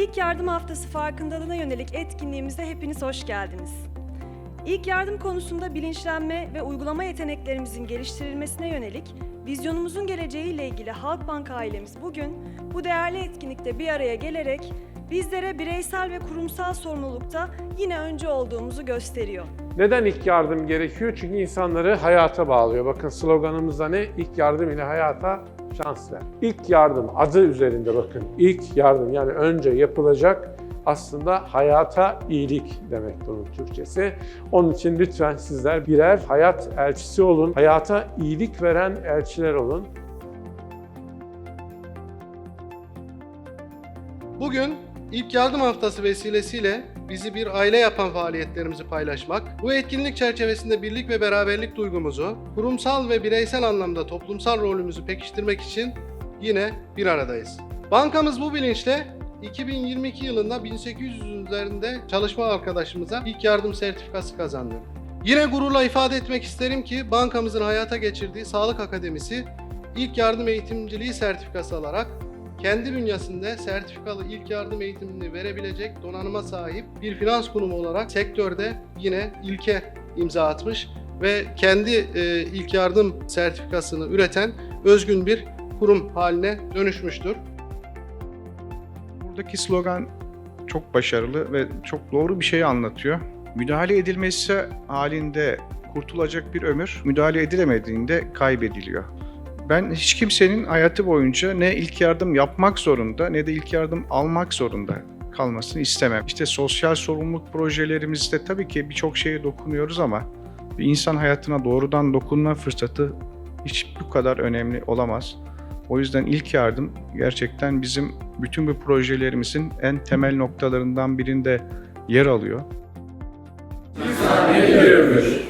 İlk Yardım Haftası farkındalığına yönelik etkinliğimize hepiniz hoş geldiniz. İlk yardım konusunda bilinçlenme ve uygulama yeteneklerimizin geliştirilmesine yönelik vizyonumuzun geleceğiyle ilgili Halkbank ailemiz bugün bu değerli etkinlikte bir araya gelerek bizlere bireysel ve kurumsal sorumlulukta yine önce olduğumuzu gösteriyor. Neden ilk yardım gerekiyor? Çünkü insanları hayata bağlıyor. Bakın sloganımızda ne? İlk yardım ile hayata şans ver. İlk yardım adı üzerinde bakın. İlk yardım yani önce yapılacak aslında hayata iyilik demek bunun Türkçesi. Onun için lütfen sizler birer hayat elçisi olun. Hayata iyilik veren elçiler olun. Bugün İlk Yardım Haftası vesilesiyle bizi bir aile yapan faaliyetlerimizi paylaşmak, bu etkinlik çerçevesinde birlik ve beraberlik duygumuzu, kurumsal ve bireysel anlamda toplumsal rolümüzü pekiştirmek için yine bir aradayız. Bankamız bu bilinçle 2022 yılında 1800 üzerinde çalışma arkadaşımıza ilk yardım sertifikası kazandı. Yine gururla ifade etmek isterim ki bankamızın hayata geçirdiği Sağlık Akademisi ilk yardım eğitimciliği sertifikası alarak kendi bünyesinde sertifikalı ilk yardım eğitimini verebilecek donanıma sahip bir finans kurumu olarak sektörde yine ilke imza atmış ve kendi e, ilk yardım sertifikasını üreten özgün bir kurum haline dönüşmüştür. Buradaki slogan çok başarılı ve çok doğru bir şey anlatıyor. Müdahale edilmesi halinde kurtulacak bir ömür, müdahale edilemediğinde kaybediliyor. Ben hiç kimsenin hayatı boyunca ne ilk yardım yapmak zorunda ne de ilk yardım almak zorunda kalmasını istemem. İşte sosyal sorumluluk projelerimizde tabii ki birçok şeye dokunuyoruz ama bir insan hayatına doğrudan dokunma fırsatı hiç bu kadar önemli olamaz. O yüzden ilk yardım gerçekten bizim bütün bu projelerimizin en temel noktalarından birinde yer alıyor. Bir ömür